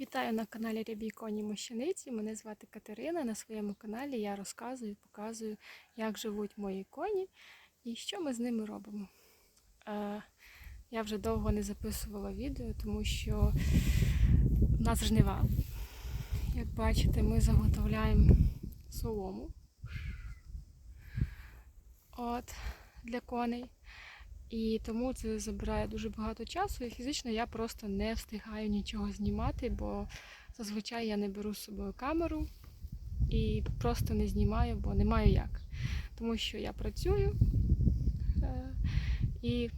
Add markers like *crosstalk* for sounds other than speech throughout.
Вітаю на каналі Рябій Коні Мощаниці. Мене звати Катерина. На своєму каналі я розказую, показую, як живуть мої коні і що ми з ними робимо. Е, я вже довго не записувала відео, тому що в нас жнива. Як бачите, ми заготовляємо солому От, для коней. І тому це забирає дуже багато часу, і фізично я просто не встигаю нічого знімати, бо зазвичай я не беру з собою камеру і просто не знімаю, бо не маю як. Тому що я працюю е, і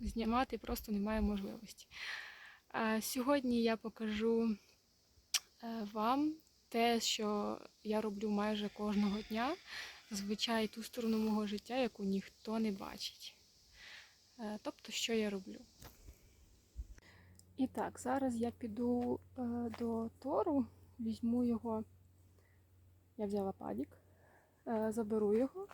знімати просто немає можливості. Сьогодні я покажу е, вам те, що я роблю майже кожного дня. Зазвичай ту сторону мого життя, яку ніхто не бачить. Е, Тобто, що я роблю. І так, зараз я піду е, до Тору, візьму його, я взяла падік, е, заберу його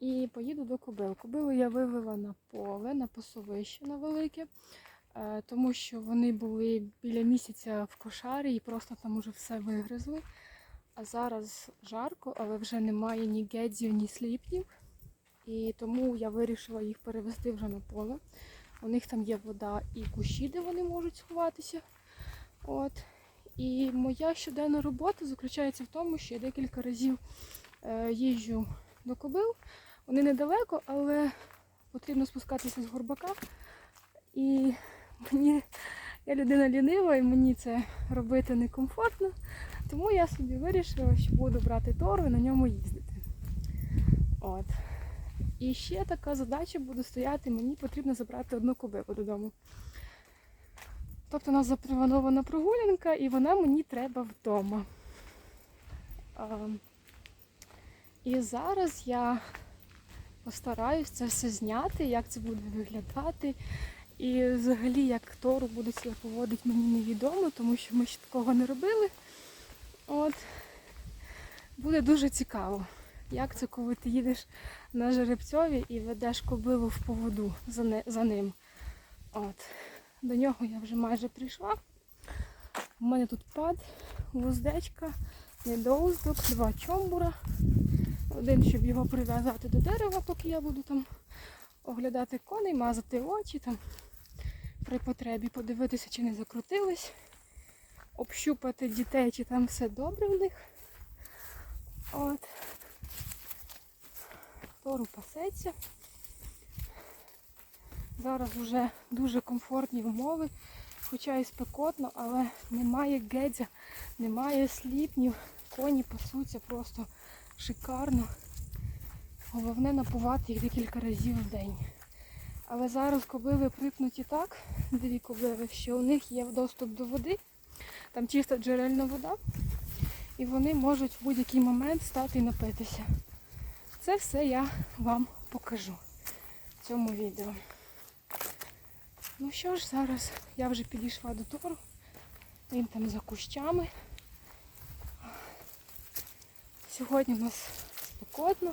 і поїду до кобил. Кобилу я вивела на поле, на пасовище на велике, тому що вони були біля місяця в кошарі і просто там уже все вигризли. А зараз жарко, але вже немає ні гедзів, ні сліпнів. І тому я вирішила їх перевести вже на поле. У них там є вода і кущі, де вони можуть сховатися. От. І моя щоденна робота заключається в тому, що я декілька разів е, їжджу до кобил. Вони недалеко, але потрібно спускатися з горбака. І мені я людина лінива, і мені це робити некомфортно. Тому я собі вирішила, що буду брати тору і на ньому їздити. От. І ще така задача буде стояти, мені потрібно забрати одну кобилу додому. Тобто у нас запланована прогулянка і вона мені треба вдома. І зараз я постараюсь це все зняти, як це буде виглядати. І взагалі, як Тору буде себе поводити, мені невідомо, тому що ми ще такого не робили. От. Буде дуже цікаво. Як це, коли ти їдеш на жеребцьові і ведеш кобилу в поводу за, ним. От. До нього я вже майже прийшла. У мене тут пад, вуздечка, недоуздок, два чомбура. Один, щоб його прив'язати до дерева, поки я буду там оглядати коней, мазати очі, там, при потребі подивитися, чи не закрутились, общупати дітей, чи там все добре в них. От. Тору пасеться. Зараз вже дуже комфортні умови, хоча і спекотно, але немає гедзя, немає сліпнів, коні пасуться просто шикарно. Головне напувати їх декілька разів в день. Але зараз кобили припнуті так, дві кобили, що у них є доступ до води, там чиста джерельна вода, і вони можуть в будь-який момент стати і напитися. Це все я вам покажу в цьому відео. Ну що ж, зараз я вже підійшла до тору. Він там за кущами. Сьогодні у нас спекотно,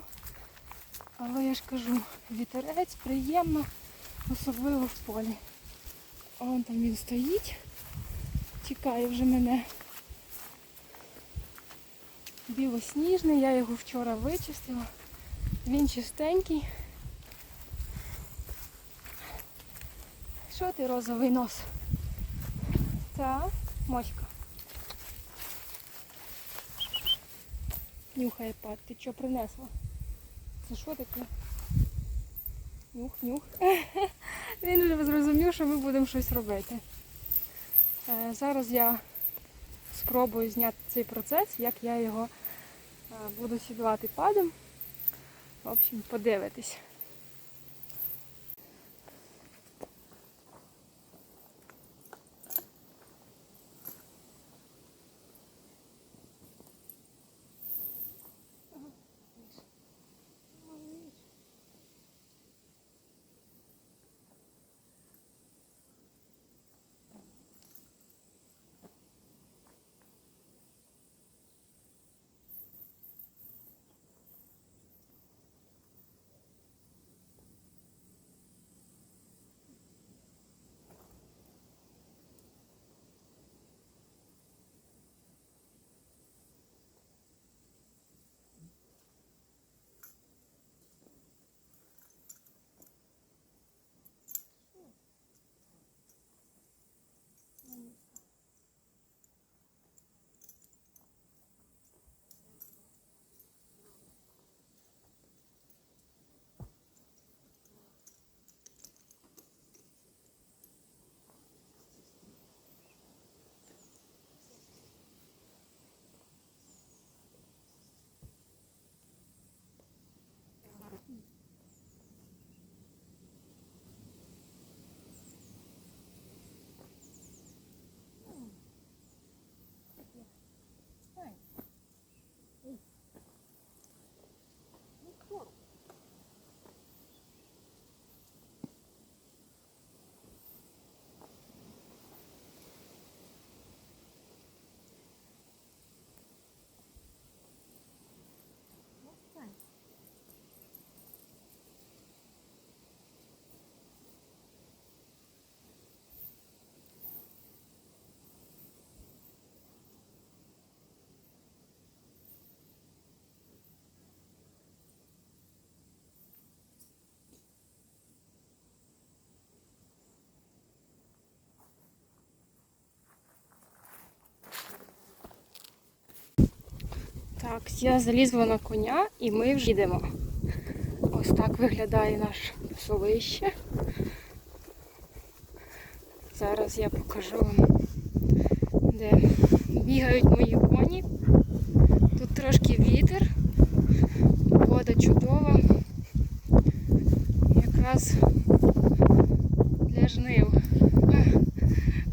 але я ж кажу, вітерець приємно, особливо в полі. А вон там він стоїть, чекає вже мене білосніжний, я його вчора вичистила. Він чистенький. Що ти розовий нос? Так, моська. Нюхає пад. Ти що принесла? Це що таке? Нюх, нюх. *laughs* Він вже зрозумів, що ми будемо щось робити. Е, Зараз я спробую зняти цей процес, як я його е, буду сідлати падом. В общем, подивитись. Так, я залізла на коня і ми вже йдемо. Ось так виглядає наш селище. Зараз я покажу вам, де бігають мої коні. Тут трошки вітер, вода чудова. Якраз для жнив.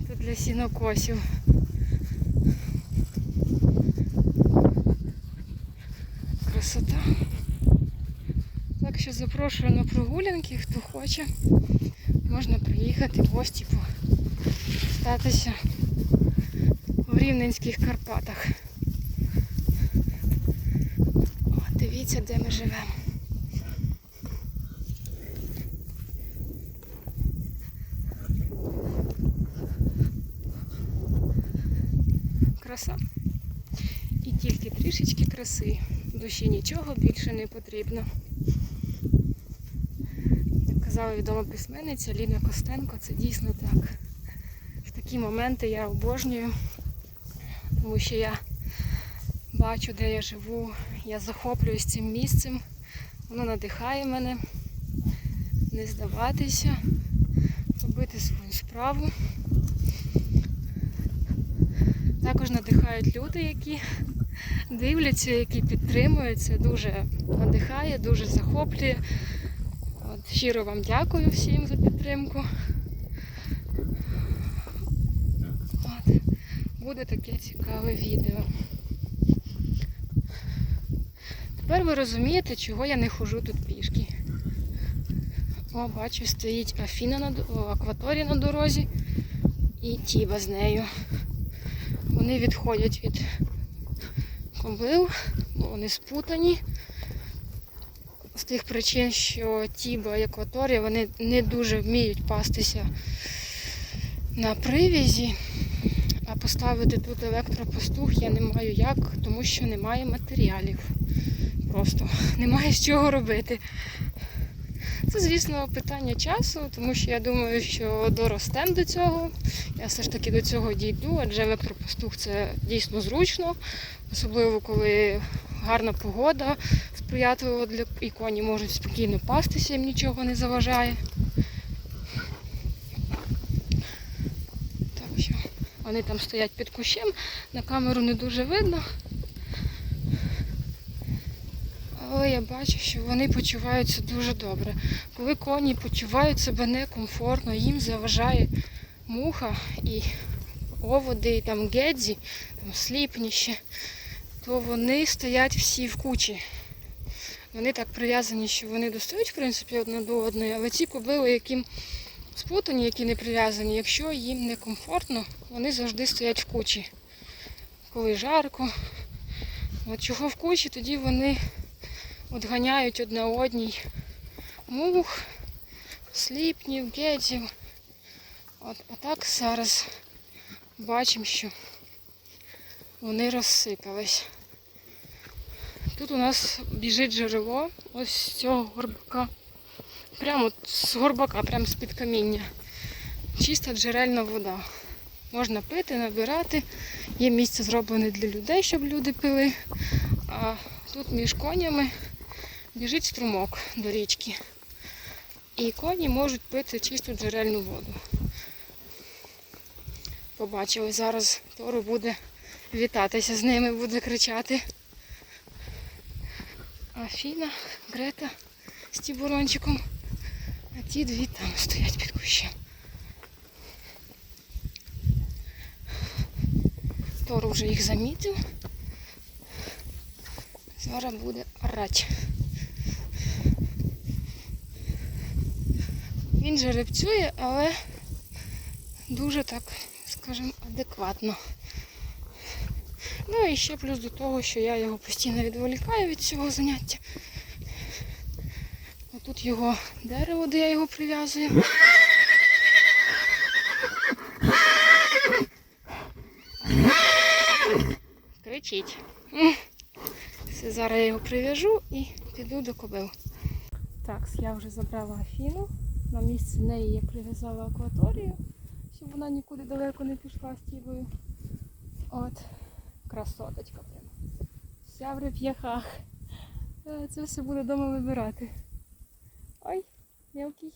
Тут для сінокосів. Красота. Так що запрошую на прогулянки, хто хоче. Можна приїхати в гості статися в Рівненських Карпатах. О, дивіться, де ми живемо. Краса. І тільки трішечки краси. Душі нічого більше не потрібно. Як казала відома письменниця Ліна Костенко, це дійсно так. В такі моменти я обожнюю, тому що я бачу, де я живу, я захоплююсь цим місцем, воно надихає мене не здаватися, робити свою справу. Також надихають люди, які дивляться, які підтримують. Це дуже надихає, дуже захоплює. Щиро вам дякую всім за підтримку. От, буде таке цікаве відео. Тепер ви розумієте, чого я не хожу тут пішки. О, бачу, стоїть Афіна на акваторія на дорозі і Тіба з нею. Вони відходять від кобил, бо вони спутані. З тих причин, що Тіба і вони не дуже вміють пастися на привізі, а поставити тут електропастух я не маю як, тому що немає матеріалів. Просто немає з чого робити. Це, звісно, питання часу, тому що я думаю, що доростем до цього. Я все ж таки до цього дійду, адже електропастух це дійсно зручно, особливо коли гарна погода, сприятлива для і коні можуть спокійно пастися, їм нічого не заважає. Так що вони там стоять під кущем, на камеру не дуже видно. Але я бачу, що вони почуваються дуже добре. Коли коні почувають себе некомфортно, їм заважає муха і оводи, і там гедзі, там сліпніще, то вони стоять всі в кучі. Вони так прив'язані, що вони достають, в принципі, одне до одної, але ці кобили, яким спутані, які не прив'язані, якщо їм некомфортно, вони завжди стоять в кучі. Коли жарко. От чого в кучі, тоді вони От ганяють одне одній мух, сліпнів, гедзів. От, а так зараз бачимо, що вони розсипались. Тут у нас біжить джерело ось з цього горбака. Прямо з горбака, прямо з-під каміння. Чиста джерельна вода. Можна пити, набирати. Є місце зроблене для людей, щоб люди пили. А тут між конями біжить струмок до річки. І коні можуть пити чисту джерельну воду. Побачили, зараз Тору буде вітатися з ними, буде кричати. Афіна, Грета з тібурончиком. А ті дві там стоять під кущем. Тору вже їх замітив. Зараз буде орать. Він жеребцює, але дуже так, скажімо, адекватно. Ну і ще плюс до того, що я його постійно відволікаю від цього заняття. А тут його дерево, де я його прив'язую. Кричить. Все, зараз я його прив'яжу і піду до кобил. Так, я вже забрала Афіну. На місце неї я прив'язала акваторію, щоб вона нікуди далеко не пішла з тібою. От, красоточка прям. Вся в реп'яхах. Е, Це все буде вдома вибирати. Ой, мелкий.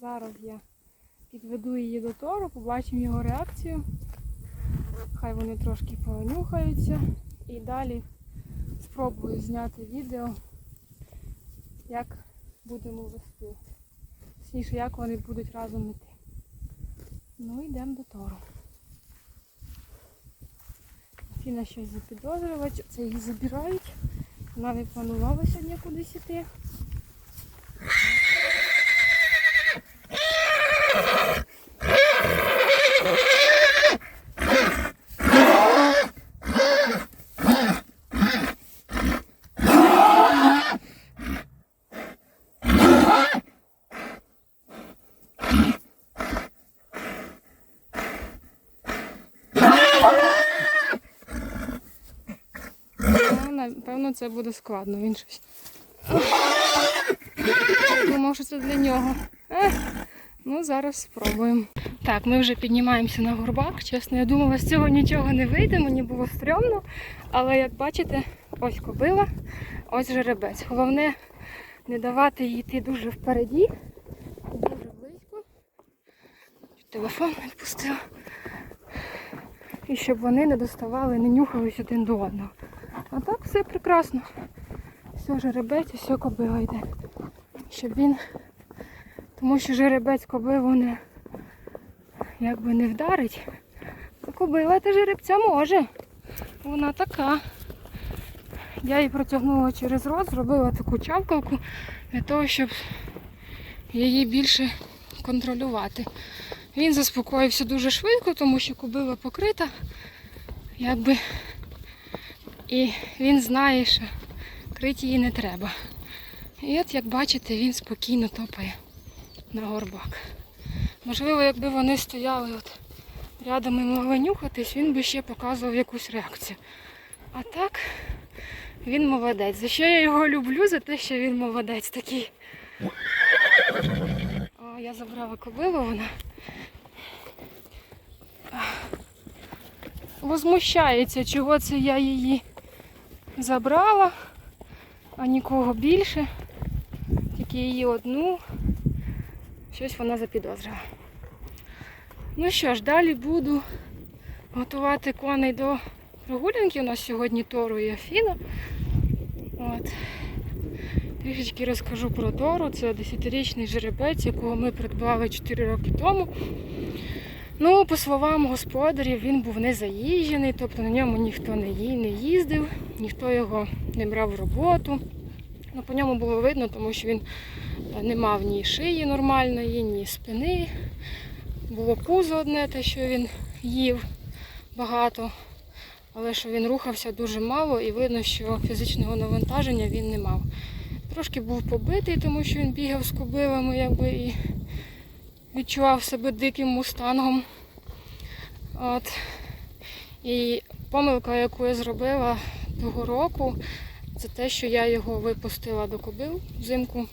Зараз я підведу її до тору, побачимо його реакцію. Хай вони трошки понюхаються. І далі спробую зняти відео, як будемо вести. Точніше, як вони будуть разом йти. Ну, йдемо до тору. Фіна щось запідозрювати. це її забирають. Вона не планувала сьогодні кудись іти. Ну, напевно, це буде складно. Він щось. Думав, що це для нього. Ну, зараз спробуємо. Так, ми вже піднімаємося на горбак. Чесно, я думала, з цього нічого не вийде, мені було стрьомно. Але як бачите, ось кобила, ось жеребець. Головне не давати їй йти дуже впереді, дуже близько. Телефон відпустила. І щоб вони не доставали, не нюхались один до одного. А так все прекрасно. Все жеребець, все кобила йде. Щоб він. Тому що жеребець кобилу не якби не вдарить, кобила та жеребця може. Вона така. Я її протягнула через рот, зробила таку чавкалку для того, щоб її більше контролювати. Він заспокоївся дуже швидко, тому що кобила покрита, якби і він знає, що крити її не треба. І от, як бачите, він спокійно топає на горбак. Можливо, якби вони стояли от рядом і могли нюхатись, він би ще показував якусь реакцію. А так, він молодець. За що я його люблю? За те, що він молодець такий. О, я забрала кобилу, вона возмущається, чого це я її забрала, а нікого більше. Тільки її одну. Щось вона запідозрила. Ну що ж, далі буду готувати коней до прогулянки. У нас сьогодні Тору і Афіна. От. Трішечки розкажу про Тору. Це 10-річний жеребець, якого ми придбали 4 роки тому. Ну, по словам господарів, він був не заїжджений, тобто на ньому ніхто не їздив, ніхто його не брав в роботу. Ну, по ньому було видно, тому що він е, не мав ні шиї нормальної, ні спини. Було пузо одне, те, що він їв багато, але що він рухався дуже мало і видно, що фізичного навантаження він не мав. Трошки був побитий, тому що він бігав з кобилами, якби і відчував себе диким мустангом. От. І помилка, яку я зробила того року, це те, що я його випустила до кобил взимку.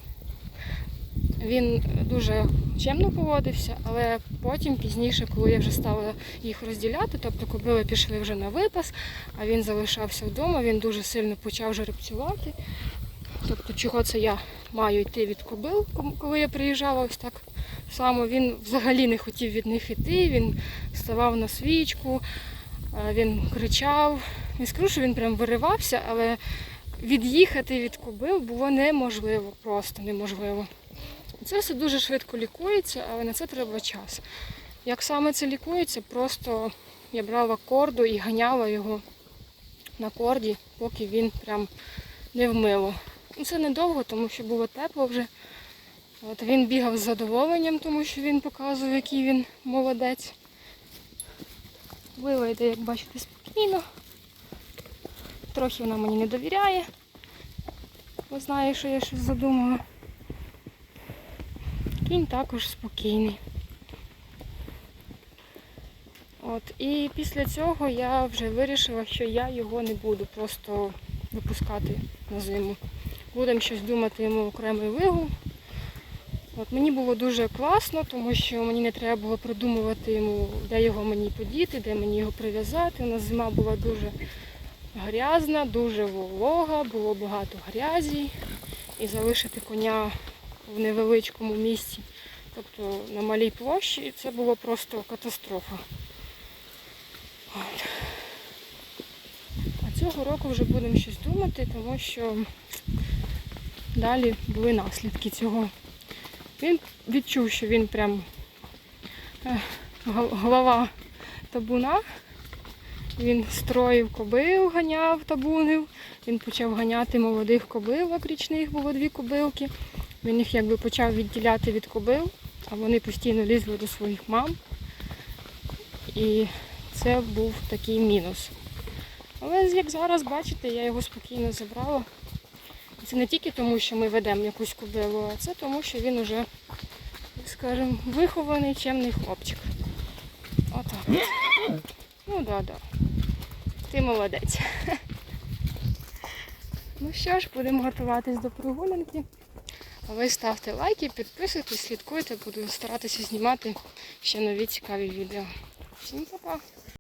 Він дуже чемно поводився, але потім, пізніше, коли я вже стала їх розділяти, тобто кобили пішли вже на випас, а він залишався вдома, він дуже сильно почав жеребцювати. Тобто, чого це я маю йти від кобил, коли я приїжджала ось так само. Він взагалі не хотів від них йти, він ставав на свічку, е, він кричав. Не скажу, що він прям виривався, але від'їхати від кобил було неможливо, просто неможливо. Це все дуже швидко лікується, але на це треба час. Як саме це лікується, просто я брала корду і ганяла його на корді, поки він прям не вмило. Ну, Це недовго, тому що було тепло вже. От він бігав з задоволенням, тому що він показував, який він молодець. Вила йде, як бачите, спокійно. Трохи вона мені не довіряє, бо знає, що я щось задумала. Кінь також спокійний. От, і після цього я вже вирішила, що я його не буду просто випускати на зиму. Будемо щось думати йому окремий вигул. От мені було дуже класно, тому що мені не треба було придумувати йому, де його мені подіти, де мені його прив'язати. У нас зима була дуже грязна, дуже волога, було багато грязі. І залишити коня в невеличкому місці, тобто на малій площі, це було просто катастрофа. От. А цього року вже будемо щось думати, тому що далі були наслідки цього. Він відчув, що він прям е, голова табуна. Він строїв кобил, ганяв табунив. Він почав ганяти молодих кобилок річних, було дві кобилки. Він їх якби почав відділяти від кобил, а вони постійно лізли до своїх мам. І це був такий мінус. Але як зараз бачите, я його спокійно забрала. Це не тільки тому, що ми ведемо якусь кобилу, а це тому, що він уже, скажімо, вихований, чемний хлопчик. Отак. Ну да, да. Ти молодець. *laughs* Ну що ж, будемо готуватись до прогулянки. Ви ставте лайки, підписуйтесь, слідкуйте, буду старатися знімати ще нові цікаві відео. Всім па-па!